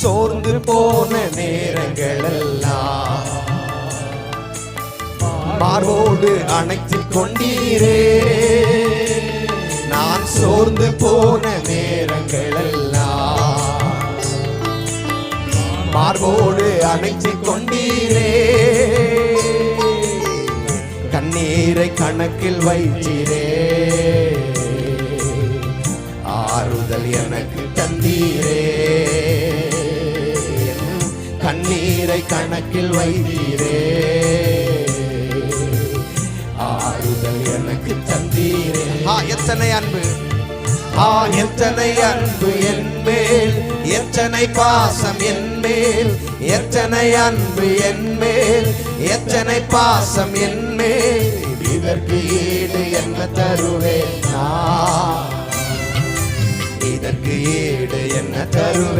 சோர்ந்து போன நேரங்களெல்லாம் மார்போடு அணைத்துக் கொண்டீரே. நான் சோர்ந்து போன நேரங்களெல்லாம் மார்போடு அணைத்துக் கொண்டீரே. கண்ணீரை கணக்கில் வைத்தீரே. ஆறுதல் எனக்கு தந்தீரே. கண்ணீரை கணக்கில் வைத்தீரே. ஆறுதல் எனக்கு தந்தீரே. ஆ எத்தனை அன்பு? ஆ எத்தனை அன்பு என் மேல்? எத்தனை பாசம் என் மேல்? எத்தனை அன்பு என் மேல்? எத்தனை பாசம் என் மேல்? இதற்கு ஈடு என்ன தருவேன் நான். இதற்கு ஈடு என்ன தருவேன்